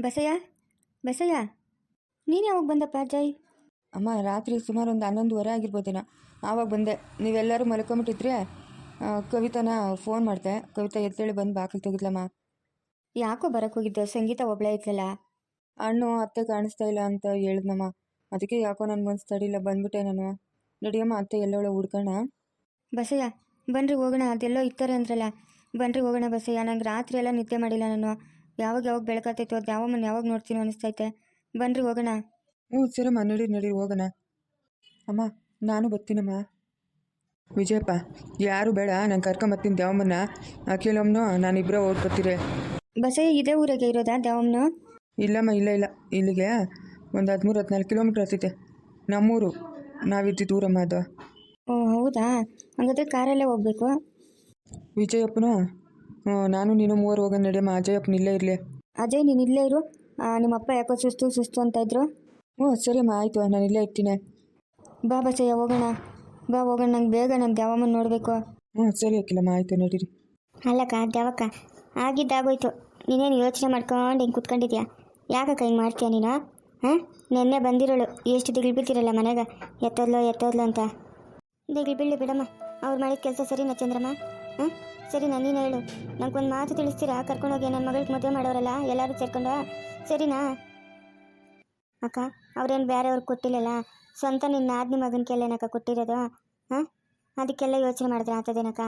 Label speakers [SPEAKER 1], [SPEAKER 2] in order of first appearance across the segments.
[SPEAKER 1] ಬಸಯ್ಯ ಬಸಯ್ಯ ನೀನು ಯಾವಾಗ ಬಂದಪ್ಪ ಜೈ
[SPEAKER 2] ಅಮ್ಮ ರಾತ್ರಿ ಸುಮಾರು ಒಂದು ಹನ್ನೊಂದುವರೆ ಆಗಿರ್ಬೋದೇನೋ ಆವಾಗ ಬಂದೆ. ನೀವೆಲ್ಲರೂ ಮಲ್ಕೊಂಬಿಟ್ಟಿದ್ರೆ? ಕವಿತಾನ ಫೋನ್ ಮಾಡಿದೆ. ಕವಿತಾ ಎತ್ತೇಳಿ ಬಂದು ಬಾಗಿಲು ತೆಗಿದ್ಲಮ್ಮ.
[SPEAKER 1] ಯಾಕೋ ಬರಕ್ಕೆ ಹೋಗಿದ್ದೆ? ಸಂಗೀತ ಒಬ್ಳೆ ಇದ್ಲಲ್ಲ?
[SPEAKER 2] ಅಣ್ಣು ಅತ್ತೆ ಕಾಣಿಸ್ತಾ ಇಲ್ಲ ಅಂತ ಹೇಳಿದ್ನಮ್ಮ. ಅದಕ್ಕೆ ಯಾಕೋ ಮನ್ಸು ತಡಿಲ್ಲ ಬಂದ್ಬಿಟ್ಟೆ ನಾನು. ನಡಿಯಮ್ಮ ಅತ್ತೆ ಎಲ್ಲೋಳ ಹುಡ್ಕೋಣ?
[SPEAKER 1] ಬಸಯ್ಯ ಬನ್ರಿ ಹೋಗೋಣ. ಅದೆಲ್ಲೋ ಇರ್ತಾರೆ ಅಂದ್ರಲ್ಲ. ಬನ್ರಿ ಹೋಗೋಣ ಬಸಯ್ಯ. ನಂಗೆ ರಾತ್ರಿ ಎಲ್ಲ ನಿದ್ದೆ ಮಾಡಿಲ್ಲ ನಾನು. ಯಾವಾಗ ಯಾವಾಗ ಬೆಳಕತ್ತೈತೆ ಅದು ಯಾವಮ್ಮನ ಯಾವಾಗ ನೋಡ್ತೀನೋ ಅನಿಸ್ತೈತೆ. ಬನ್ರಿ ಹೋಗೋಣ.
[SPEAKER 2] ಹ್ಞೂ ಸರಮ್ಮ ನಡಿ ನಡಿ ಹೋಗೋಣ. ಅಮ್ಮ ನಾನು ಬರ್ತೀನಮ್ಮ. ವಿಜಯಪ್ಪ ಯಾರು ಬೇಡ ನಾನು ಕರ್ಕೊಂಬರ್ತೀನಿ ದೇವಮ್ಮನ ಅಖಿಲಮ್ಮನು ನಾನಿಬ್ಬರೇ ಓಡ್ ಬರ್ತೀರಿ.
[SPEAKER 1] ಬಸಯ್ಯ ಇದೇ ಊರಾಗೆ ಇರೋದಾ ದ್ಯಾವಮ್ಮನ
[SPEAKER 2] ಇಲ್ಲಮ್ಮ ಇಲ್ಲ ಇಲ್ಲ. ಇಲ್ಲಿಗೆ ಒಂದು ಹದಿಮೂರು ಹದಿನಾಲ್ಕು ಕಿಲೋಮೀಟ್ರ್ ಆಗ್ತೈತೆ ನಮ್ಮೂರು. ನಾವಿದ್ದಿದ್ದು ಊರಮ್ಮ ಅದು.
[SPEAKER 1] ಓ ಹೌದಾ? ಹಂಗಾದ್ರೆ ಕಾರಲ್ಲೇ ಹೋಗ್ಬೇಕು?
[SPEAKER 2] ವಿಜಯಪ್ಪನು ನಾನು ನೀನು ಮೂವರು ಹೋಗೋಣ ನಡಿಯಮ್ಮ ಅಜಯಪ್ಪನ ಇಲ್ಲೇ ಇರಲಿ.
[SPEAKER 1] ಅಜಯ್ ನೀನು ಇಲ್ಲೇ ಇರು. ಆ, ನಿಮ್ಮಪ್ಪ ಯಾಕೋ ಸುಸ್ತು ಸುಸ್ತು ಅಂತ ಇದ್ರು.
[SPEAKER 2] ಹ್ಞೂ ಸರಿಯಮ್ಮ ಆಯಿತು. ನಾನು ಇಲ್ಲೇ ಇರ್ತೀನಿ.
[SPEAKER 1] ಬಾ ಬಸಯ್ಯ ಹೋಗೋಣ. ಬಾ ಹೋಗೋಣ. ನಂಗೆ ಬೇಗ ನಮ್ಮ ದ್ಯಾವಮ್ಮನ ನೋಡಬೇಕು.
[SPEAKER 2] ಹ್ಞೂ ಸರಿ ಅಕ್ಕಿಲಮ್ಮ ಆಯಿತು ನಡೀರಿ.
[SPEAKER 1] ಅಲ್ಲಕ್ಕ ದ್ಯಾವಕ್ಕ ಆಗಿದ್ದಾಗೋಯ್ತು. ನೀನೇನು ಯೋಚನೆ ಮಾಡ್ಕೊಂಡು ಹಿಂಗೆ ಕುತ್ಕೊಂಡಿದ್ಯಾ? ಯಾಕಕ್ಕ ಹಿಂಗೆ ಮಾಡ್ತೀಯ ನೀನು? ಹಾಂ? ನೆನ್ನೆ ಬಂದಿರೋಳು. ಎಷ್ಟು ದಿಗಿಲು ಬಿಡ್ತಿರಲ್ಲ ಮನೆಗೆ? ಎತ್ತೋದ್ಲೋ ಎತ್ತೋದ್ಲೋ ಅಂತ. ದಿಗಿಲು ಬೀಳಿ ಬಿಡಮ್ಮ. ಅವ್ರು ಮಾಡಿದ ಕೆಲಸ ಸರಿನಾ ಚಂದ್ರಮ್ಮ? ಹಾಂ ಸರಿನಾ ನೀನು ಹೇಳು. ನಂಗೊಂದು ಮಾತು ತಿಳಿಸ್ತೀರಾ? ಕರ್ಕೊಂಡೋಗಿ ನನ್ನ ಮಗಳಿಗೆ ಮದುವೆ ಮಾಡೋರಲ್ಲ? ಎಲ್ಲರೂ ಸೇರ್ಕೊಂಡ ಸರಿನಾ? ಅಕ್ಕ, ಅವ್ರೇನು ಬೇರೆಯವ್ರಿಗೆ ಕೊಟ್ಟಿಲ್ಲಲ್ಲ? ಸ್ವಂತ ನಿನ್ನ ಆದ್ನಿ ಮಗನ ಕೇಳೇನಕ್ಕ ಕೊಟ್ಟಿರೋದು? ಹಾಂ? ಅದಕ್ಕೆಲ್ಲ ಯೋಚನೆ ಮಾಡಿದ್ರೆ ಆತದೇನಕ್ಕ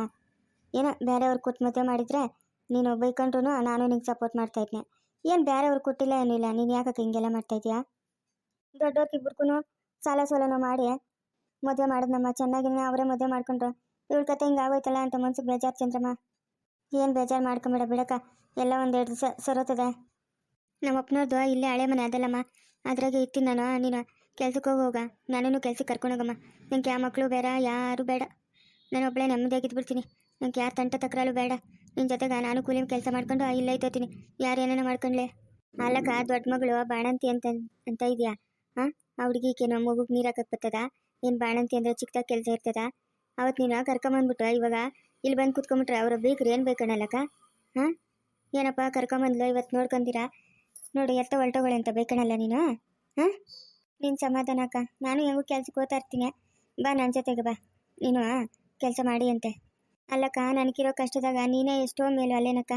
[SPEAKER 1] ಏನೋ ಬೇರೆಯವ್ರು ಕೊಟ್ಟು ಮದುವೆ ಮಾಡಿದರೆ ನೀನು ಬೈಕೊಂಡ್ರು ನಾನು ನಿಂಗೆ ಸಪೋರ್ಟ್ ಮಾಡ್ತಾ ಇದ್ನೆ. ಏನು ಬೇರೆಯವ್ರು ಕೊಟ್ಟಿಲ್ಲ ಏನಿಲ್ಲ, ನೀನು ಯಾಕಕ್ಕೆ ಹಿಂಗೆಲ್ಲ ಮಾಡ್ತಾ ಇದೀಯಾ? ದೊಡ್ಡವ್ರಿಗೆ ಇಬ್ಬರಿಗೂ ಸಾಲ ಸೋಲನೋ ಮಾಡಿ ಮದುವೆ ಮಾಡಿದ್ನಮ್ಮ ಚೆನ್ನಾಗಿನ ಅವರೇ ಮದುವೆ ಮಾಡ್ಕೊಂಡ್ರು. ಇವಳ ಕತೆ ಹಿಂಗೆ ಆಗೋಯ್ತಲ್ಲ ಅಂತ ಮನ್ಸಿಗೆ ಬೇಜಾರು ಚಂದ್ರಮ್ಮ. ಏನು ಬೇಜಾರು ಮಾಡ್ಕೊಂಬೇಡ ಬಿಡಕ್ಕ, ಎಲ್ಲ ಒಂದೆರಡು ದಿವಸ ಸರೋತದೆ. ನಮ್ಮ ಅಪ್ಪನವ್ರದ್ದು ಇಲ್ಲೇ ಹಳೆ ಮನೆ ಅದಲ್ಲಮ್ಮ. ಅದ್ರಾಗೆ ಇರ್ತೀನಿ ನಾನು, ನೀನು ಕೆಲ್ಸಕ್ಕೆ ಹೋಗೋಗ ನಾನೇನು ಕೆಲ್ಸಕ್ಕೆ ಕರ್ಕೊಂಡೋಗಮ್ಮ ನಂಗೆ ಯಾವ ಮಕ್ಕಳು ಬೇಡ, ಯಾರು ಬೇಡ. ನಾನು ಒಬ್ಬಳೇ ನೆಮ್ಮದಿಯಾಗಿದ್ದು ಬಿಡ್ತೀನಿ. ನಂಗೆ ಯಾರು ತಂಟ ತಕರಾಳು ಬೇಡ. ನಿನ್ನ ಜೊತೆಗೆ ನಾನು ಕೂಲಿ ಕೆಲಸ ಮಾಡ್ಕೊಂಡು ಇಲ್ಲ ಐತೋತೀನಿ ಯಾರು ಏನೇನೋ ಮಾಡ್ಕೊಂಡ್ಲೆ. ಅಲ್ಲಕ್ಕ, ದೊಡ್ಡ ಮಗಳು ಬಾಣಂತಿ ಅಂತ ಅಂತ ಇದೆಯಾ? ಹಾಂ ಆ ನಮ್ಮ ಮಗುಗೆ ನೀರು ಹಾಕಕ್ಕೆ ಬರ್ತದ? ಏನು ಬಾಣಂತಿ ಅಂದರೆ ಚಿಕ್ಕದಾಗಿ ಕೆಲಸ ಇರ್ತದ? ಅವತ್ತು ನೀನು ಕರ್ಕೊಂಬಂದ್ಬಿಟ್ಟು ಇವಾಗ ಇಲ್ಲಿ ಬಂದು ಕುತ್ಕೊಂಬಿಟ್ರೆ ಅವ್ರ ಬೇಕ್ರಿ ಏನು ಬೇಕಣ್ಣಲ್ಲಕ್ಕ ಹಾಂ? ಏನಪ್ಪ ಕರ್ಕೊಂಬಂದ್ಲು ಇವತ್ತು ನೋಡ್ಕೊಂತೀರಾ ನೋಡಿ ಎತ್ತ ಹೊಲ್ಟೋಗಳೆ ಅಂತ ಬೇಕಣಲ್ಲ ನೀನು, ಹಾಂ? ನೀನು ಸಮಾಧಾನ ಅಕ್ಕ. ನಾನು ಹೆಂಗೂ ಕೆಲ್ಸಕ್ಕೆ ಹೋಗ್ತಾ ಇರ್ತೀನಿ. ಬಾ ನನ್ನ ಜೊತೆಗೆ ಬಾ. ನೀನು ಕೆಲಸ ಮಾಡಿ ಅಂತೆ. ಅಲ್ಲಕ್ಕ ನನಗಿರೋ ಕಷ್ಟದಾಗ ನೀನೇ ಎಷ್ಟೋ ಮೇಲು ಅಲ್ಲೇನಕ್ಕ?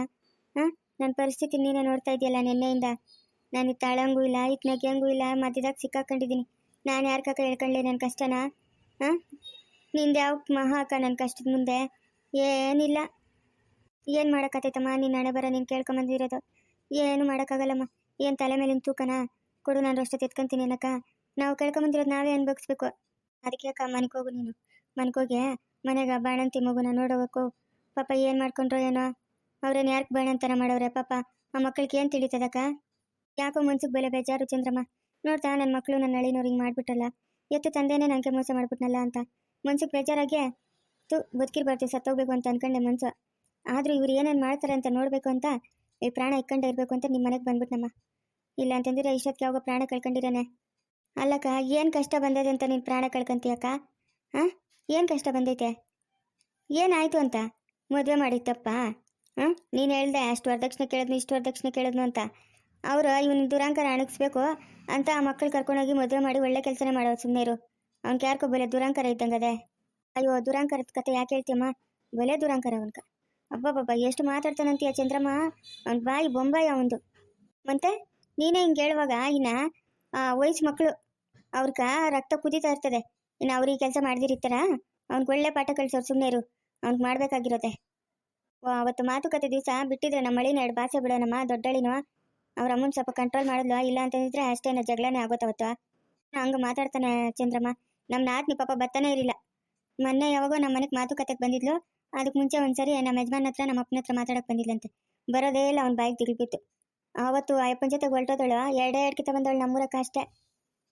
[SPEAKER 1] ಹಾಂ? ನನ್ನ ಪರಿಸ್ಥಿತಿ ನೀನೇ ನೋಡ್ತಾ ಇದೆಯಲ್ಲ ನಿನ್ನೆಯಿಂದ. ನಾನು ತಾಳಂಗೂ ಇಲ್ಲ ಇತ್ತು ನಗ್ಯಂಗೂ ಇಲ್ಲ, ಮಧ್ಯದಾಗ ಸಿಕ್ಕಾಕೊಂಡಿದ್ದೀನಿ. ನಾನು ಯಾರು ಕಾಕ ಹೇಳ್ಕೊಂಡ್ಲೆ ನನ್ನ ಕಷ್ಟನ? ಹಾಂ? ನಿಂದು ಯಾವ ಮಹಾ ಅಕ್ಕ ನನ್ನ ಕಷ್ಟದ ಮುಂದೆ? ಏನಿಲ್ಲ. ಏನು ಮಾಡೋಕ್ಕತ್ತೈತಮ್ಮ ನಿನ್ನ ಹಣೆ ಬರ ನೀನು ಕೇಳ್ಕೊಂಬಂದಿರೋದು. ಏನು ಮಾಡೋಕ್ಕಾಗಲ್ಲಮ್ಮ. ಏನು ತಲೆ ಮೇಲಿನ ತೂಕನ? ಕೊಡು, ನಾನು ಅಷ್ಟೊತ್ತು ಎತ್ಕೊಂತೀನಿ ಅನ್ನಕ್ಕ ನಾವು ಕೇಳ್ಕೊಂಬಂದಿರೋದು ನಾವೇ ಅನ್ಭವಿಸ್ಬೇಕು. ಅದಕ್ಕೆ ಅಕ್ಕ ಮನೆಗೆ ಹೋಗು ನೀನು? ಮನೆಗೋಗಿ ಮನೆಗೆ ಬಾಣಂತಿ ಮಗುನ ನೋಡೋಬೇಕು ಪಾಪ ಏನು ಮಾಡ್ಕೊಂಡ್ರೋ ಏನೋ? ಅವ್ರೇನು ಯಾಕೆ ಬಾಣಂತನ ಮಾಡವ್ರೆ ಪಾಪ? ಆ ಮಕ್ಕಳಿಗೆ ಏನು ತಿಳಿತದಕ್ಕ? ಯಾಕೋ ಮನ್ಸಿಗೆ ಬೆಲೆ ಬೇಜಾರು ಚಂದ್ರಮ್ಮ. ನೋಡ್ತಾ ನನ್ನ ಮಕ್ಕಳು ನನ್ನ ಅಳಿನವ್ರು ಹಿಂಗೆ ಮಾಡ್ಬಿಟ್ಟಲ್ಲ ಎತ್ತು ತಂದೆನೇ ನನಗೆ ಮೋಸ ಮಾಡ್ಬಿಟ್ನಲ್ಲ ಅಂತ. ಮನ್ಸಿಗೆ ಬೇಜಾರಾಗೆ, ತು ಬದುಕಿರ್ಬಾರ್ದು ಸತ್ತೋಗ್ಬೇಕು ಅಂತ ಅನ್ಕೊಂಡೆ ಮನ್ಸು. ಆದರೂ ಇವ್ರು ಏನೇನು ಮಾಡ್ತಾರೆ ಅಂತ ನೋಡಬೇಕು ಅಂತ ಈ ಪ್ರಾಣ ಇಟ್ಕೊಂಡೇ ಇರಬೇಕು ಅಂತ ನಿಮ್ಮ ಮನೆಗೆ ಬಂದ್ಬಿಟ್ನಮ್ಮ. ಇಲ್ಲ ಅಂತಂದ್ರೆ ಇಷ್ಟೊತ್ತಿಗೆ ಯಾವಾಗ ಪ್ರಾಣ ಕಳ್ಕೊಂಡಿರೇನೆ. ಅಲ್ಲಕ್ಕ, ಏನು ಕಷ್ಟ ಬಂದೈತೆ ಅಂತ ನೀನು ಪ್ರಾಣ ಕಳ್ಕೊಂತೀಯಕ್ಕ ಹಾಂ ಏನು ಕಷ್ಟ ಬಂದೈತೆ? ಏನಾಯಿತು ಅಂತ? ಮದುವೆ ಮಾಡಿತ್ತಪ್ಪ ಹಾಂ ನೀನು ಹೇಳ್ದೆ ಅಷ್ಟು ವರದಕ್ಷಿಣೆ ಕೇಳಿದ್ನು, ಇಷ್ಟು ವರದಕ್ಷಿಣೆ ಕೇಳಿದ್ನು ಅಂತ. ಅವರು ಇವನು ದುರಾಂಕಾರ ಅಣಗಿಸ್ಬೇಕು ಅಂತ ಆ ಮಕ್ಕಳು ಕರ್ಕೊಂಡೋಗಿ ಮದುವೆ ಮಾಡಿ ಒಳ್ಳೆ ಕೆಲಸನೇ ಮಾಡೋರು ಸುಮ್ಮನೆ ಇರು. ಅವ್ನಿಗೆ ಯಾರ್ಕೋ ಬೆಲೆ ದುರಾಂಕಾರ ಇದ್ದಂಗದೆ ಅಯ್ಯೋ, ದುರಾಂಕಾರದ ಕತೆ ಯಾಕೆ ಹೇಳ್ತೀಯಮ್ಮ? ಬೆಲೆ ದುರಾಂಕಾರ ಅವನ್ಕ. ಅಬ್ಬಬ್ಬಬ್ಬ, ಎಷ್ಟು ಮಾತಾಡ್ತಾನಂತೀಯ ಚಂದ್ರಮ್ಮ? ಅವ್ನ ಬಾಯಿ ಬೊಂಬಾಯ ಅವಂದು ಮತ್ತೆ, ನೀನೇ ಹಿಂಗೆ ಹೇಳುವಾಗ ಇನ್ನ, ಆ, ವಯಸ್ಸು ಮಕ್ಕಳು ಅವ್ರಕ ರಕ್ತ ಕುದೀತಾ ಇರ್ತದೆ. ಇನ್ನು ಅವ್ರಿಗೆ ಕೆಲಸ ಮಾಡ್ದಿರಿತ್ತಾರ ಅವ್ನಿಗೆ ಒಳ್ಳೆ ಪಾಠ ಕಳ್ಸೋರು ಸುಮ್ಮನೆ ಇರು. ಅವ್ನಿಗೆ ಮಾಡ್ಬೇಕಾಗಿರೋದೆ. ಅವತ್ತು ಮಾತುಕತೆ ದಿವಸ ಬಿಟ್ಟಿದ್ರೆ ನಮ್ಮ ಮಳಿನ ಎರಡು ಭಾಷೆ ಬಿಡೋಣಮ್ಮ, ದೊಡ್ಡಳಿನೋ? ಅವ್ರ ಅಮ್ಮನ ಸ್ವಲ್ಪ ಕಂಟ್ರೋಲ್ ಮಾಡಿದ್ಲು? ಇಲ್ಲ ಅಂತಂದಿದ್ರೆ ಅಷ್ಟೇನೋ ಜಗಳನೇ ಆಗೋತ್ತವತ್ತು ಹಂಗೆ ಮಾತಾಡ್ತಾನೆ ಚಂದ್ರಮ್ಮ. ನಮ್ಮ ನಾದ್ನಿ ಪಾಪ ಬರ್ತಾನೆ ಇರಲಿಲ್ಲ. ಮೊನ್ನೆ ಯಾವಾಗೋ ನಮ್ಮ ಮನೆಗೆ ಮಾತುಕತೆಗೆ ಬಂದಿದ್ಲು. ಅದಕ್ಕೆ ಮುಂಚೆ ಒಂದ್ಸರಿ ನಮ್ಮ ಯಜಮಾನ್ ಹತ್ರ, ನಮ್ಮ ಅಪ್ಪನ ಹತ್ರ ಮಾತಾಡಕ್ಕೆ ಬಂದಿದ್ಲಂತೆ. ಬರೋದೇ ಇಲ್ಲ ಅವ್ನ ಬಾಯಿಗೆ ತಿಳಿಬಿತ್ತು ಆವತ್ತು ಅಯ್ಯಪ್ಪನ ಜೊತೆ ಹೊಲ್ಟೋದಳು ಎರಡೇ ಎರಡು ಕಿತ ಬಂದವಳು ನಮ್ಮೂರಕ್ಕೆ ಅಷ್ಟೇ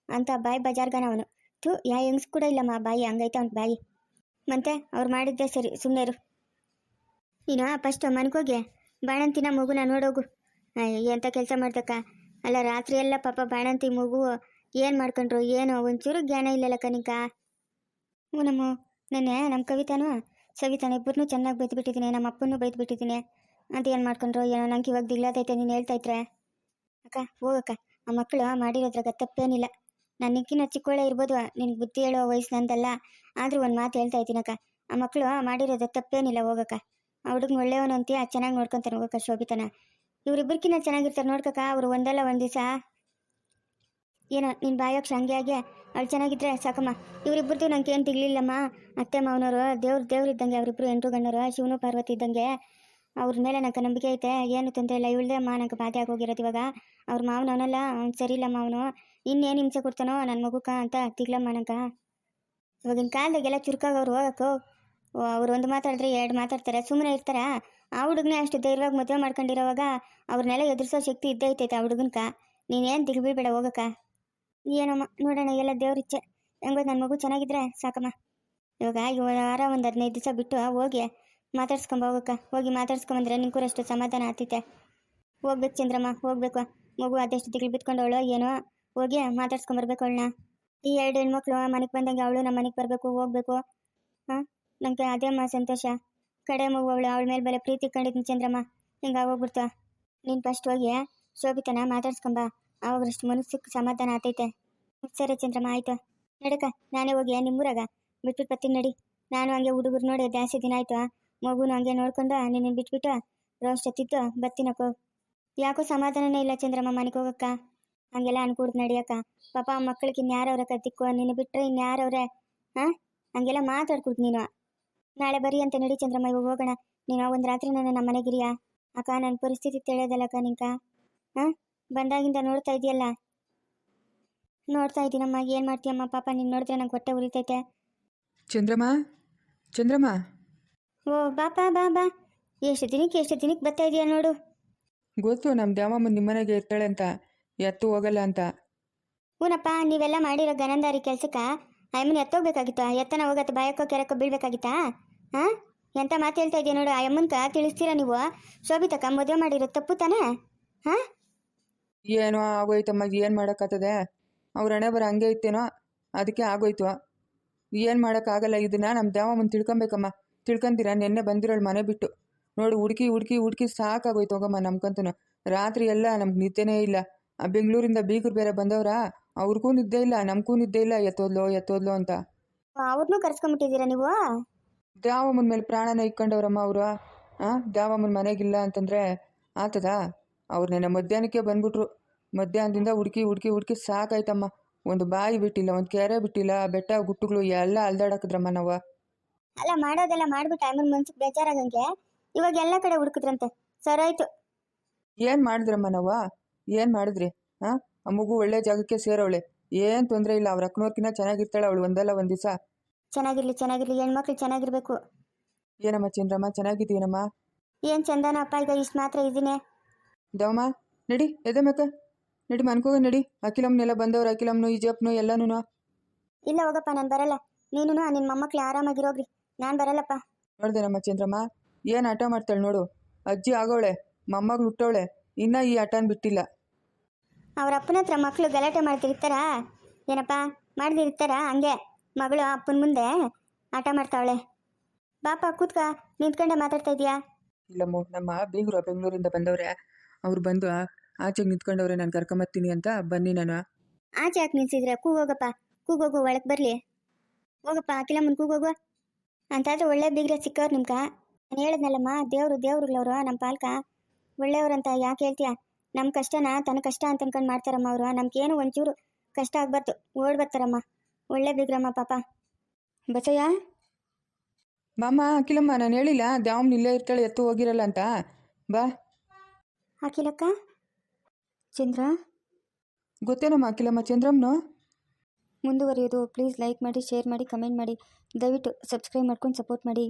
[SPEAKER 1] ಅಂತ ಬಾಯಿ ಬಜಾರ್ಗನ ಅವನು. ಥೂ, ಯಾ ಹೆಂಗ್ಸ್ ಕೂಡ ಇಲ್ಲಮ್ಮ ಬಾಯಿ. ಹಂಗೈತೆ ಅವ್ನ ಬಾಯಿ. ಮತ್ತೆ ಅವ್ರು ಮಾಡಿದ್ದೆ ಸರಿ ಸುಮ್ಮನೆ ಇರು. ನೀನು ಫಸ್ಟ್ ಮನ್ಕೋಗಿ ಬಾಣಂತಿನ ಮಗುನ ನೋಡೋಗು. ಎಂಥ ಕೆಲಸ ಮಾಡ್ದಕ್ಕ? ಅಲ್ಲ, ರಾತ್ರಿ ಎಲ್ಲ ಪಾಪ ಬಾಣಂತಿ ಮಗು ಏನು ಮಾಡ್ಕೊಂಡ್ರು, ಏನೋ? ಒಂಚೂರು ಜ್ಞಾನ ಇಲ್ಲಲ್ಲ ಕನಿಕ? ಹ್ಞೂ ನಮ್ಮ. ನೆನ್ನೆ ನಮ್ಮ ಕವಿತಾನು, ಸವಿತಾನ ಇಬ್ಬರನ್ನೂ ಚೆನ್ನಾಗಿ ಬೈದ್ಬಿಟ್ಟಿದ್ದೀನಿ, ನಮ್ಮ ಅಪ್ಪನೂ ಬೈದ್ಬಿಟ್ಟಿದ್ದೀನಿ. ಏನು ಮಾಡ್ಕೊಂಡ್ರು, ಏನೋ ನಂಗೆ ಇವಾಗ ದಿಗ್ಲಾದೈತೆ, ನೀನು ಹೇಳ್ತಾ ಇದ್ರೆ. ಅಕ್ಕ, ಹೋಗಕ್ಕ. ಆ ಮಕ್ಕಳು ಮಾಡಿರೋದ್ರಾಗ ತಪ್ಪೇನಿಲ್ಲ. ನನಗಿನ್ನ ಚಿಕ್ಕವಳೆ ಇರ್ಬೋದು ನಿನ್ ಬುದ್ಧಿ ಹೇಳೋ ವಯಸ್ಸು ನಂದಲ್ಲ. ಆದರೂ ಒಂದು ಮಾತು ಹೇಳ್ತಾ ಇದ್ದೀನಕ್ಕ ಆ ಮಕ್ಕಳು ಮಾಡಿರೋದು ತಪ್ಪೇನಿಲ್ಲ, ಹೋಗಕ್ಕ. ಆ ಹುಡುಗನ ಒಳ್ಳೆಯವನು ಅಂತೀಯ ಚೆನ್ನಾಗಿ ನೋಡ್ಕೊತಾನೆ, ಹೋಗಕ್ಕ ಶೋಭಿತನ. ಇವ್ರಿಬ್ಬರಿಗಿನ್ನ ಚೆನ್ನಾಗಿರ್ತಾರೆ ನೋಡ್ಕಕ್ಕ, ಅವರು ಒಂದಲ್ಲ ಒಂದು ದಿವಸ. ಏನೋ ನಿನ್ನ ಹಂಗೆ ಹಾಗೆ ಅವಳು ಚೆನ್ನಾಗಿದ್ರೆ ಸಾಕಮ್ಮ. ಇವರಿಬ್ಬರದು ನಂಗೆ ಏನು ತಿಗ್ಲಿಲ್ಲಮ್ಮ. ಅತ್ತೆ ಮಾವನವರು ದೇವ್ರು ದೇವ್ರು ಇದ್ದಂಗೆ ಅವರಿಬ್ಬರು ಎಂಟು ಗಣ್ಣರು ಶಿವನು, ಪಾರ್ವತಿ ಇದ್ದಂಗೆ. ಅವ್ರ ಮೇಲೆ ನನಗೆ ನಂಬಿಕೆ ಐತೆ. ಏನು ತೊಂದರೆ ಇಲ್ಲ. ಇವಳ್ದೆ ಅಮ್ಮ ನಂಗೆ ಬಾಧೆ ಆಗೋಗಿರೋದು ಇವಾಗ. ಅವ್ರ ಮಾವನ ಅವನಲ್ಲ. ಅವ್ನು ಸರಿ ಇಲ್ಲಮ್ಮ ಮಾವನು ಇನ್ನೇನು ಹಿಂಸೆ ಕೊಡ್ತಾನೋ ನನ್ನ ಮಗುಕ ಅಂತ ತಿಗ್ಲಮ್ಮ ನಂಗೆ. ಇವಾಗಿನ ಕಾಲದಾಗೆಲ್ಲ ಚುರುಕಾಗವ್ರು ಹೋಗಕ್ಕೋ ಅವ್ರು ಒಂದು ಮಾತಾಡಿದ್ರೆ ಎರಡು ಮಾತಾಡ್ತಾರೆ ಸುಮ್ಮನೆ ಇರ್ತಾರ? ಆ ಹುಡುಗನೇ ಅಷ್ಟು ಧೈರ್ಯವಾಗಿ ಮದುವೆ ಮಾಡ್ಕೊಂಡಿರೋವಾಗ ಅವ್ರನ್ನೆಲ್ಲ ಎದುರಿಸೋ ಶಕ್ತಿ ಇದ್ದೇ ಆ ಹುಡುಗನ್ಕ. ನೀನೇನು ದಿಗ್ಲು ಬೀಳ್ಬೇಡ ಹೋಗಕ್ಕ. ಏನಮ್ಮ? ನೋಡೋಣ ಎಲ್ಲ ದೇವ್ರ ಇಚ್ಛೆ. ಹೆಂಗೋ ನನ್ನ ಮಗು ಚೆನ್ನಾಗಿದ್ರೆ ಸಾಕಮ್ಮ. ಇವಾಗ ವಾರ ಒಂದು ಹದಿನೈದು ದಿವಸ ಬಿಟ್ಟು ಹೋಗಿ ಮಾತಾಡ್ಸ್ಕೊಂಬ ಹೋಗಕ್ಕ. ಹೋಗಿ ಮಾತಾಡ್ಸ್ಕೊಂಬಂದ್ರೆ ನಿನ್ ಅಷ್ಟು ಸಮಾಧಾನ ಆಗ್ತೈತೆ. ಹೋಗ್ಬೇಕು ಚಂದ್ರಮ್ಮ, ಹೋಗ್ಬೇಕು. ಮಗು ಅದೆಷ್ಟು ಬಿತ್ಕೊಂಡು ಬಿತ್ಕೊಂಡವಳು ಏನೋ ಹೋಗಿ ಮಾತಾಡ್ಸ್ಕೊಂಬರ್ಬೇಕು ಅವಳನ್ನ. ಈ ಎರಡು ಹೆಣ್ಮಕ್ಳು ಮನೆಗೆ ಬಂದಂಗೆ ಅವಳು ನಮ್ಮ ಮನೆಗೆ ಬರಬೇಕು, ಹೋಗ್ಬೇಕು. ಹಾಂ? ನನಗೆ ಅದೇ ಅಮ್ಮ ಸಂತೋಷ. ಕಡೆ ಮಗು ಅವಳು ಅವಳ ಮೇಲೆ ಬೇರೆ ಪ್ರೀತಿ ಕಂಡಿದ್ದೀನಿ ಚಂದ್ರಮ್ಮ. ಹಿಂಗಾಗೋಗ್ಬಿಡ್ತು ನೀನು ಫಸ್ಟ್ ಹೋಗಿ ಶೋಭಿತನ ಮಾತಾಡ್ಸ್ಕೊಂಬ ಅವಾಗಷ್ಟು ಮನಸ್ಸಿಗೆ ಸಮಾಧಾನ ಆತೈತೆ. ಸರಿ ಚಂದ್ರಮ್ಮ, ಆಯ್ತು. ನಡಕ, ನಾನೇ ಹೋಗಿ ನಿಮ್ಮೂರಾಗ. ಬಿಟ್ಬಿಟ್ಟು ಬರ್ತೀನಿ ನಡಿ. ನಾನು ಹಂಗೆ ಹುಡುಗರು ನೋಡಿ ಜಾಸ್ತಿ ದಿನ ಆಯ್ತು. ಮಗುನು ಹಂಗೆ ನೋಡ್ಕೊಂಡು ನಿನ್ನ ಬಿಟ್ಬಿಟ್ಟು ರೋಸ್ಟ್ ಹತ್ತಿತ್ತು ಬರ್ತೀನಕ್ಕೋ ಯಾಕೋ ಸಮಾಧಾನನೇ ಇಲ್ಲ ಚಂದ್ರಮ್ಮ ಮನೆಗೆ ಹೋಗಕ್ಕ. ಹಂಗೆಲ್ಲ ಅನ್ಕೂಡ್ದು ನಡಿಯಕ್ಕ ಪಾಪ ಮಕ್ಕಳಿಗೆ ಇನ್ಯಾರವ್ರ ಕತ್ತಿಕ್ಕು ನಿನ್ನ ಬಿಟ್ಟರೆ ಇನ್ಯಾರವ್ರೆ ಹಾಂ? ಹಂಗೆಲ್ಲ ಮಾತಾಡ್ಕೊಡ್ತು ನೀನು. ನಾಳೆ ಬರೀ ಅಂತ ನಡಿ ಚಂದ್ರಮ್ಮ, ಇವಾಗ ಹೋಗೋಣ. ನೀನು ಒಂದು ರಾತ್ರಿ ನನ್ನ ನಮ್ಮ ಮನೆಗಿರಿಯಾ ಅಕ್ಕ ನನ್ನ ಪರಿಸ್ಥಿತಿ ತಿಳಿಯೋದಲ್ಲಕ್ಕ ನಿಂಕ. ಹಾಂ? ಬಂದಾಗಿಂದ ನೋಡ್ತಾ ಇದೆಯಲ್ಲ? ನೋಡ್ತಾ ಇದ್ದೀನಮ್ಮ ಏನು ಮಾಡ್ತೀಯಮ್ಮ ಪಾಪ ನೀನು ನೋಡಿದ್ರೆ ನಂಗೆ ಹೊಟ್ಟೆ ಉರಿತೈತೆ.
[SPEAKER 2] ಚಂದ್ರಮ್ಮ ಚಂದ್ರಮ್ಮ.
[SPEAKER 1] ಓ ಬಾಪಾ ಬಾ ಬಾ ಎಷ್ಟು ದಿನಕ್ಕೆ ಎಷ್ಟು ದಿನಕ್ಕೆ ಬರ್ತಾ ಇದೆಯಾ ನೋಡು?
[SPEAKER 2] ಗೊತ್ತು ನಮ್ಮ ದ್ಯಾವಮ್ಮ ನಿಮ್ಮನೆಗೆ ಇರ್ತಾಳೆ ಅಂತ ಎತ್ತು ಹೋಗಲ್ಲ ಅಂತ.
[SPEAKER 1] ಹೂನಪ್ಪ ನೀವೆಲ್ಲ ಮಾಡಿರೋ ಗನಂದಾರಿ ಕೆಲ್ಸಕ್ಕೆ ಅಮ್ಮನ ಎತ್ತೋಗ್ಬೇಕಾಗಿತ್ತು? ಎತ್ತನ ಹೋಗತ್ತೆ ಬಾಯಕ್ಕೋ ಕೆರಕ್ಕೋ ಬೀಳ್ಬೇಕಾಗಿತ್ತಾ? ಹಾಂ ಎಂತ ಮಾತು ಹೇಳ್ತಾ ಇದೆಯಾ ನೋಡು ಆ ಅಮ್ಮನ್ಕ ತಿಳಿಸ್ತೀರಾ ನೀವು? ಶೋಭಿತಕ್ಕ ಮದುವೆ ಮಾಡಿರೋ ತಪ್ಪು ತಾನೇ? ಹಾಂ
[SPEAKER 2] ಏನೋ ಆಗೋಯ್ತಮ್ಮ ಏನು ಮಾಡೋಕ್ಕಾಗ್ತದೆ? ಅವ್ರ ಹಣೆ ಬರ ಹಂಗೆ ಇತ್ತೇನೋ? ಅದಕ್ಕೆ ಆಗೋಯ್ತು. ಏನು ಮಾಡೋಕ್ಕಾಗಲ್ಲ ಇದನ್ನ ನಮ್ಮ ದ್ಯಾವಮ್ಮನ ತಿಳ್ಕೊಬೇಕಮ್ಮ. ತಿಳ್ಕೊಂತೀರ ನಿನ್ನೆ ಬಂದಿರೋಳು ಮನೆ ಬಿಟ್ಟು. ನೋಡು ಹುಡುಕಿ ಹುಡುಕಿ ಹುಡುಕಿ ಸಾಕಾಗೋಯ್ತು ಹೋಗಮ್ಮ ನಮ್ಗಂತೂ ರಾತ್ರಿ ಎಲ್ಲ ನಮ್ಗೆ ನಿದ್ದೆನೇ ಇಲ್ಲ. ಆ ಬೆಂಗಳೂರಿಂದ ಬೀಗರು ಬೇರೆ ಬಂದವ್ರಾ? ಅವ್ರಿಗೂ ನಿದ್ದೆ ಇಲ್ಲ ನಮಗೂ ನಿದ್ದೆ ಇಲ್ಲ ಎತ್ತೋದ್ಲೋ ಎತ್ತೋದ್ಲೋ ಅಂತ.
[SPEAKER 1] ಅವ್ರನ್ನೂ ಕರ್ಸ್ಕೊಂಬಿಟ್ಟಿದ್ದೀರಾ ನೀವು?
[SPEAKER 2] ದ್ಯಾವಮ್ಮನ ಮೇಲೆ ಪ್ರಾಣನ ಇಕ್ಕೊಂಡವ್ರಮ್ಮ ಅವರು. ಹಾಂ ದ್ಯಾವಮ್ಮನ ಮನೆಗಿಲ್ಲ ಅಂತಂದರೆ ಆತದ? ಅವ್ರು ನೆನ್ನೆ ಮಧ್ಯಾಹ್ನಕ್ಕೆ ಬಂದ್ಬಿಟ್ರು. ಮಧ್ಯಾಹ್ನದಿಂದ ಹುಡುಕಿ ಹುಡುಕಿ ಹುಡುಕಿ ಸಾಕಾಯ್ತಮ್ಮ. ಒಂದು ಬಾಯಿ ಬಿಟ್ಟಿಲ್ಲ ಒಂದು ಕೆರೆ ಬಿಟ್ಟಿಲ್ಲ ಬೆಟ್ಟ ಗುಟ್ಟುಗಳು ಎಲ್ಲ ಅಲ್ದಾಡಕಿದ್ರಮ್ಮ ನಾವು.
[SPEAKER 1] ಅಲ್ಲ ಮಾಡೋದೆಲ್ಲ ಮಾಡ್ಬಿಟ್ಟು. ಆಮೇಲೆ ಮನ್ಸಿಗೆ ಬೇಜಾರಾಗಂಗೆ ಇವಾಗ ಎಲ್ಲ ಕಡೆ ಹುಡುಕಿದ್ರಂತೆ. ಸರಾಯ್ತು
[SPEAKER 2] ಏನ್ ಮಾಡಿದ್ರಮ್ಮ ನಾವು? ಏನ್ ಮಾಡಿದ್ರಿ? ಹಾಂ ಆ ಮಗು ಒಳ್ಳೆ ಜಾಗಕ್ಕೆ ಸೇರವಳೆ. ಏನ್ ತೊಂದ್ರೆ ಇಲ್ಲ. ಅವ್ರ ಅಕ್ಕನವ್ರಕಿನ್ನ ಚೆನ್ನಾಗಿರ್ತಾಳೆ ಅವಳು ಒಂದಲ್ಲ ಒಂದು ದಿವಸ.
[SPEAKER 1] ಚೆನ್ನಾಗಿರ್ಲಿ ಚೆನ್ನಾಗಿರ್ಲಿ. ಹೆಣ್ಮಕ್ಳು ಚೆನ್ನಾಗಿರ್ಬೇಕು.
[SPEAKER 2] ಏನಮ್ಮ ಚಂದ್ರಮ್ಮ? ಚೆನ್ನಾಗಿದ್ದೀನಮ್ಮ?
[SPEAKER 1] ಏನ್ ಚಂದನ ಅಪ್ಪ ಈಗ ಇಷ್ಟ ಮಾತ್ರ ಇದೀನಿ
[SPEAKER 2] ದವಮ್ಮ ನಡಿ ಎದೆ ಮೇಕ. ನಡಿ ಮನ್ಕೋಗ ನಡಿ. ಅಖಿಲಮ್ನೆಲ್ಲ ಬಂದವ್ರು ಅಖಿಲಮ್ನು ಈಜಪ್ನು ಎಲ್ಲನೂ
[SPEAKER 1] ಇಲ್ಲ ಹೋಗಪ್ಪ ನಾನು ಬರಲ್ಲ. ನೀನು ನಿನ್ನ ಮೊಮ್ಮಕ್ಳು ಆರಾಮಾಗಿರೋಗ್ರಿ ನಾನು ಬರಲ್ಲಪ್ಪ.
[SPEAKER 2] ನೋಡ್ದೆ ನಮ್ಮ ಚಂದ್ರಮ್ಮ. ಏನು ಆಟ ಮಾಡ್ತಾಳೆ ನೋಡು. ಅಜ್ಜಿ ಆಗೋಳೆ ಮೊಮ್ಮಗಳು ಹುಟ್ಟೋಳೆ. ಇನ್ನೂ ಈ ಆಟನ್ ಬಿಟ್ಟಿಲ್ಲ.
[SPEAKER 1] ಅವ್ರ ಅಪ್ಪನ ಹತ್ರ ಮಕ್ಕಳು ಗಲಾಟೆ ಮಾಡ್ತಿರ್ತಾರ ಏನಪ್ಪ ಮಾಡ್ದಿರ್ತಾರ ಹಂಗೆ? ಮಗಳು ಅಪ್ಪನ ಮುಂದೆ ಆಟ ಮಾಡ್ತಾವಳೆ. ಬಾಪ ಕೂತ್ಕ. ನಿಂತ್ಕೊಂಡೆ ಮಾತಾಡ್ತಾ ಇದೀಯಾ?
[SPEAKER 2] ಇಲ್ಲಮ್ಮ ನಮ್ಮ ಬೀಗರು ಬೆಂಗಳೂರಿಂದ ಬಂದವ್ರೆ. ಅವ್ರು ಬಂದು ಆಚೆಗೆ ನಿಂತ್ಕೊಂಡವ್ರೆ ನಾನು ಕರ್ಕೊಂಬರ್ತೀನಿ ಅಂತ ಬನ್ನಿ ನಾನು.
[SPEAKER 1] ಆಚೆ ಯಾಕೆ ನಿಲ್ಸಿದ್ರೆ? ಕೂಗೋಗಪ್ಪ ಕೂಗೋಗು ಒಳಗೆ ಬರಲಿ. ಹೋಗಪ್ಪ ಅಖಿಲಮ್ಮನ ಕೂಗೋಗು ಅಂತಾದ್ರೆ ಒಳ್ಳೆ ಬಿಗ್ರೆ ಸಿಕ್ಕವ್ರು ನಿಮ್ಗ. ನಾನು ಹೇಳದ್ನಲ್ಲಮ್ಮ ದೇವ್ರು ದೇವ್ರುಗಳವ್ರು ನಮ್ಮ ಪಾಲ್ಕ. ಒಳ್ಳೆಯವ್ರಂತ ಯಾಕೆ ಹೇಳ್ತೀಯ? ನಮ್ಮ ಕಷ್ಟನ ತನ್ನ ಕಷ್ಟ ಅಂತ ಅನ್ಕೊಂಡು ಮಾಡ್ತಾರಮ್ಮ ಅವರು. ನಮ್ಗೇನು ಒಂಚೂರು ಕಷ್ಟ ಆಗ್ಬಾರ್ದು. ಓಡ್ ಬರ್ತಾರಮ್ಮ. ಒಳ್ಳೆ ಬಿಗ್ರಮ್ಮ ಪಾಪ. ಬಸಯ್ಯ?
[SPEAKER 2] ಮಾಮ ಅಖಿಲಮ್ಮ ನಾನು ಹೇಳಿಲ್ಲ ದ್ಯಾವಮ್ಮನ ಇಲ್ಲೇ ಇರ್ತಾಳೆ ಎತ್ತು ಹೋಗಿರಲ್ಲ ಅಂತ. ಬಾ.
[SPEAKER 1] ಅಖಿಲಕ್ಕ? ಚಂದ್ರ?
[SPEAKER 2] ಗೊತ್ತೇನಮ್ಮ ಅಖಿಲಮ್ಮ ಚಂದ್ರಮ್ಮನು
[SPEAKER 1] ಮುಂದುವರಿಯೋದು ಪ್ಲೀಸ್ ಲೈಕ್ ಮಾಡಿ ಶೇರ್ ಮಾಡಿ ಕಮೆಂಟ್ ಮಾಡಿ. ದಯವಿಟ್ಟು ಸಬ್ಸ್ಕ್ರೈಬ್ ಮಾಡ್ಕೊಂಡು ಸಪೋರ್ಟ್ ಮಾಡಿ.